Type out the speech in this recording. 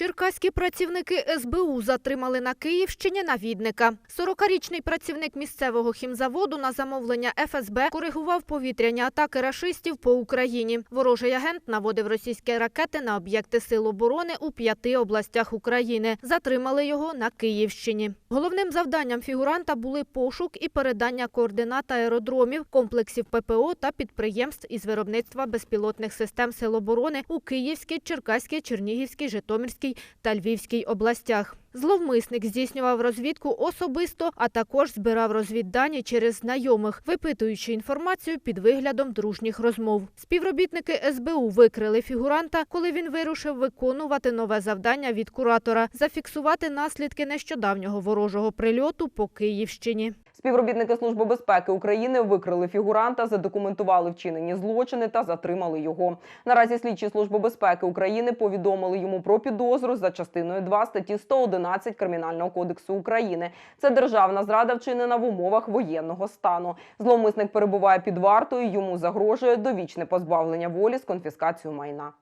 Черкаські працівники СБУ затримали на Київщині навідника. 40-річний працівник місцевого хімзаводу на замовлення ФСБ коригував повітряні атаки рашистів по Україні. Ворожий агент наводив російські ракети на об'єкти сил оборони у п'яти областях України. Затримали його на Київщині. Головним завданням фігуранта були пошук і передання координат аеродромів, комплексів ППО та підприємств із виробництва безпілотних систем сил оборони у Київській, Черкаській, Чернігівській, Житомирській та Львівській областях. Зловмисник здійснював розвідку особисто, а також збирав розвіддані через знайомих, випитуючи інформацію під виглядом дружніх розмов. Співробітники СБУ викрили фігуранта, коли він вирушив виконувати нове завдання від куратора зафіксувати наслідки нещодавнього ворожого прильоту по Київщині. Співробітники Служби безпеки України викрили фігуранта, задокументували вчинені злочини та затримали його. Наразі слідчі Служби безпеки України повідомили йому про підозру за частиною 2 статті 111 Кримінального кодексу України. Це державна зрада вчинена в умовах воєнного стану. Зловмисник перебуває під вартою. Йому загрожує довічне позбавлення волі з конфіскацією майна.